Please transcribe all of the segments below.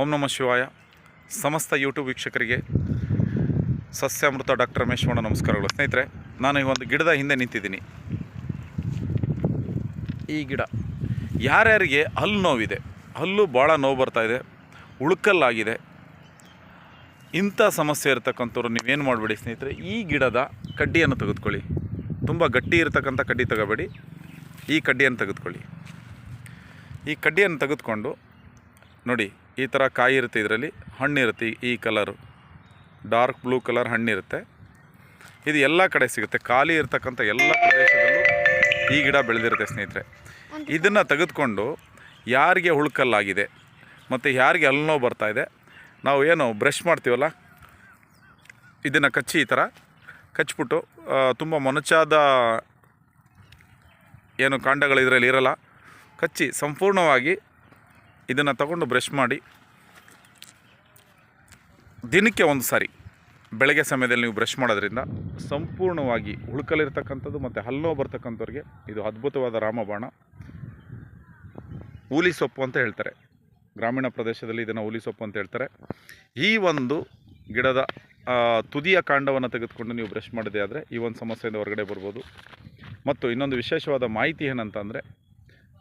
ಓಂ ನಮ ಶಿವಾಯ. ಸಮಸ್ತ ಯೂಟ್ಯೂಬ್ ವೀಕ್ಷಕರಿಗೆ ಸಸ್ಯಾಮೃತ ಡಾಕ್ಟರ್ ರಮೇಶ್ವಣ ನಮಸ್ಕಾರಗಳು. ಸ್ನೇಹಿತರೆ, ನಾನು ಈ ಒಂದು ಗಿಡದ ಹಿಂದೆ ನಿಂತಿದ್ದೀನಿ. ಈ ಗಿಡ ಯಾರ್ಯಾರಿಗೆ ಹಲ್ಲು ನೋವಿದೆ? ಹಲ್ಲು ಭಾಳ ನೋವು ಇದೆ, ಉಳುಕಲ್ಲಾಗಿದೆ. ಇಂಥ ಸಮಸ್ಯೆ ಇರತಕ್ಕಂಥವ್ರು ನೀವೇನು ಮಾಡಬೇಡಿ ಸ್ನೇಹಿತರೆ, ಈ ಗಿಡದ ಕಡ್ಡಿಯನ್ನು ತೆಗೆದುಕೊಳ್ಳಿ. ತುಂಬ ಗಟ್ಟಿ ಇರತಕ್ಕಂಥ ಕಡ್ಡಿ ತಗೋಬೇಡಿ. ಈ ಕಡ್ಡಿಯನ್ನು ತೆಗೆದುಕೊಳ್ಳಿ. ಈ ಕಡ್ಡಿಯನ್ನು ತೆಗೆದುಕೊಂಡು ನೋಡಿ ಈ ಥರ ಕಾಯಿ ಇರುತ್ತೆ ಇದರಲ್ಲಿ, ಹಣ್ಣಿರುತ್ತೆ ಈ- ಕಲರು. ಡಾರ್ಕ್ ಬ್ಲೂ ಕಲರ್ ಹಣ್ಣಿರುತ್ತೆ. ಇದು ಎಲ್ಲ ಕಡೆ ಸಿಗುತ್ತೆ. ಖಾಲಿ ಇರತಕ್ಕಂಥ ಎಲ್ಲ ಪ್ರದೇಶದಲ್ಲೂ ಈ ಗಿಡ ಬೆಳೆದಿರುತ್ತೆ ಸ್ನೇಹಿತರೆ. ಇದನ್ನು ತೆಗೆದುಕೊಂಡು ಯಾರಿಗೆ ಹುಳುಕಲ್ಲಾಗಿದೆ, ಮತ್ತು ಯಾರಿಗೆ ಬರ್ತಾ ಇದೆ, ನಾವು ಏನು ಬ್ರಷ್ ಮಾಡ್ತೀವಲ್ಲ, ಇದನ್ನು ಕಚ್ಚಿ ಈ ಥರ ಕಚ್ಚಿಬಿಟ್ಟು ತುಂಬ ಮೊನಚಾದ ಏನು ಕಾಂಡಗಳು ಇದರಲ್ಲಿ ಇರಲ್ಲ, ಕಚ್ಚಿ ಸಂಪೂರ್ಣವಾಗಿ ಇದನ್ನು ತಗೊಂಡು ಬ್ರಷ್ ಮಾಡಿ, ದಿನಕ್ಕೆ ಒಂದು ಸಾರಿ ಬೆಳಗ್ಗೆ ಸಮಯದಲ್ಲಿ ನೀವು ಬ್ರಷ್ ಮಾಡೋದ್ರಿಂದ ಸಂಪೂರ್ಣವಾಗಿ ಉಳ್ಕಲಿರ್ತಕ್ಕಂಥದ್ದು ಮತ್ತು ಹಲ್ಲೋ ಬರ್ತಕ್ಕಂಥವ್ರಿಗೆ ಇದು ಅದ್ಭುತವಾದ ರಾಮಬಾಣ. ಹುಲಿ ಸೊಪ್ಪು ಅಂತ ಹೇಳ್ತಾರೆ. ಗ್ರಾಮೀಣ ಪ್ರದೇಶದಲ್ಲಿ ಇದನ್ನು ಹುಲಿ ಸೊಪ್ಪು ಅಂತ ಹೇಳ್ತಾರೆ. ಈ ಒಂದು ಗಿಡದ ತುದಿಯ ಕಾಂಡವನ್ನು ತೆಗೆದುಕೊಂಡು ನೀವು ಬ್ರಷ್ ಮಾಡಿದೆ ಆದರೆ ಈ ಒಂದು ಸಮಸ್ಯೆಯಿಂದ ಹೊರಗಡೆ ಬರ್ಬೋದು. ಮತ್ತು ಇನ್ನೊಂದು ವಿಶೇಷವಾದ ಮಾಹಿತಿ ಏನಂತಂದರೆ,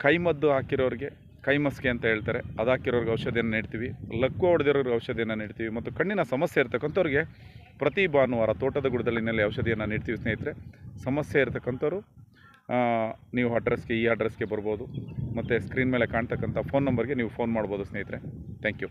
ಕೈಮದ್ದು ಹಾಕಿರೋರಿಗೆ ಕೈಮಸ್ಗೆ ಅಂತ ಹೇಳ್ತಾರೆ. ಅದಾಕಿರೋರ್ಗೆ ಔಷಧಿಯನ್ನು ನೀಡ್ತೀವಿ. ಲಕ್ಕು ಹೊಡೆದಿರೋರ್ಗೆ ಔಷಧಿಯನ್ನು ನೀಡ್ತೀವಿ. ಮತ್ತು ಕಣ್ಣಿನ ಸಮಸ್ಯೆ ಇರ್ತಕ್ಕಂಥವ್ರಿಗೆ ಪ್ರತಿ ಭಾನುವಾರ ತೋಟದ ಗುಡದಲ್ಲಿನಲ್ಲಿ ಔಷಧಿಯನ್ನು ನೀಡ್ತೀವಿ ಸ್ನೇಹಿತರೆ, ಸಮಸ್ಯೆ ಇರ್ತಕ್ಕಂಥವ್ರು ನೀವು ಅಡ್ರೆಸ್ಗೆ, ಈ ಅಡ್ರೆಸ್ಗೆ ಬರ್ಬೋದು. ಮತ್ತು ಸ್ಕ್ರೀನ್ ಮೇಲೆ ಕಾಣ್ತಕ್ಕಂಥ ಫೋನ್ ನಂಬರ್ಗೆ ನೀವು ಫೋನ್ ಮಾಡ್ಬೋದು ಸ್ನೇಹಿತರೆ. Thank you.